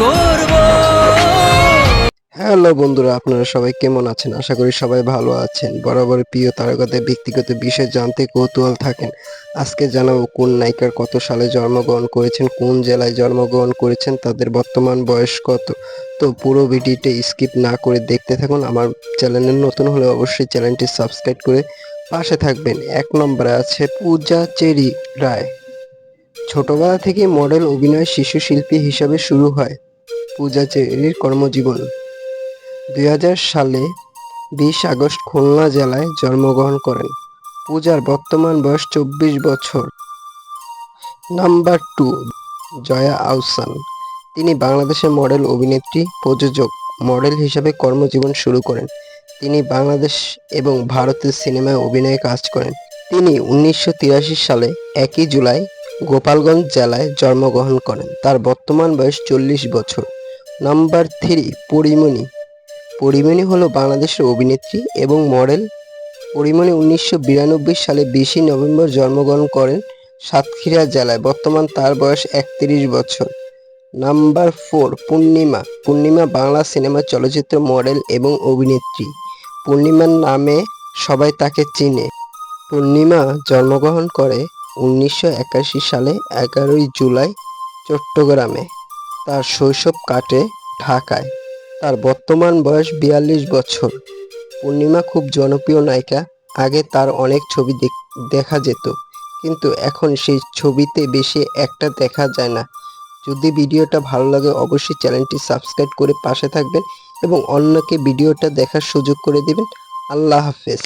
করব। হ্যালো বন্ধুরা, আপনারা সবাই কেমন আছেন? আশা করি সবাই ভালো আছেন। বরাবর প্রিয় তারকাদের ব্যক্তিগত বিষয় জানতে কৌতূহল থাকেন। আজকে জানাব কোন নায়িকার কত সালে জন্মগ্রহণ করেছেন, কোন জেলায় জন্মগ্রহণ করেছেন, তাদের বর্তমান বয়স কত। তো পুরো ভিডিওটি স্কিপ না করে দেখতে থাকুন। আমার চ্যানেলের নতুন হলে অবশ্যই চ্যানেলটি সাবস্ক্রাইব করে পাশে থাকবেন। এক নম্বরে আছে পূজা চেরি রায়। ছোটবেলা থেকে মডেল অভিনয় শিশু শিল্পী হিসাবে শুরু হয় পূজা চেরির কর্মজীবন। দুই হাজার সালে বিশ আগস্ট খুলনা জেলায় জন্মগ্রহণ করেন। পূজার বর্তমান বয়স চব্বিশ বছর। Number two, Joya Ahsan. তিনি বাংলাদেশের মডেল, অভিনেত্রী, প্রযোজক, মডেল হিসাবে কর্মজীবন শুরু করেন। তিনি বাংলাদেশ এবং ভারতের সিনেমায় অভিনয়ে কাজ করেন। তিনি উনিশশো তিরাশি সালে একই জুলাই গোপালগঞ্জ জেলায় জন্মগ্রহণ করেন। তার বর্তমান বয়স চল্লিশ বছর। Number three Pori Moni. পরিমণি হলো বাংলাদেশের অভিনেত্রী এবং মডেল। পরিমণি উনিশশো বিরানব্বই সালে বিশে নভেম্বর জন্মগ্রহণ করেন সাতক্ষীরা জেলায়। বর্তমান তার বয়স একত্রিশ বছর। Number four Purnima. Purnima Bangla cinema চলচ্চিত্র মডেল এবং অভিনেত্রী। পূর্ণিমার নামে সবাই তাকে চিনে। পূর্ণিমা জন্মগ্রহণ করে উনিশশো একাশি সালে এগারোই জুলাই চট্টগ্রামে তার শৈশব কাটে ঢাকায়। তার বর্তমান বয়স বিয়াল্লিশ বছর। পূর্ণিমা খুব জনপ্রিয় নায়িকা। আগে তার অনেক ছবি দেখ- দেখা যেত। কিন্তু এখন সেই ছবিতে বেশি একটা দেখা যায় না। যদি ভিডিওটা ভালো লাগে অবশ্যই চ্যানেলটি সাবস্ক্রাইব করে পাশে থাকবেন এবং অন্যকে ভিডিওটা দেখার সুযোগ করে দিবেন। আল্লাহ হাফেজ।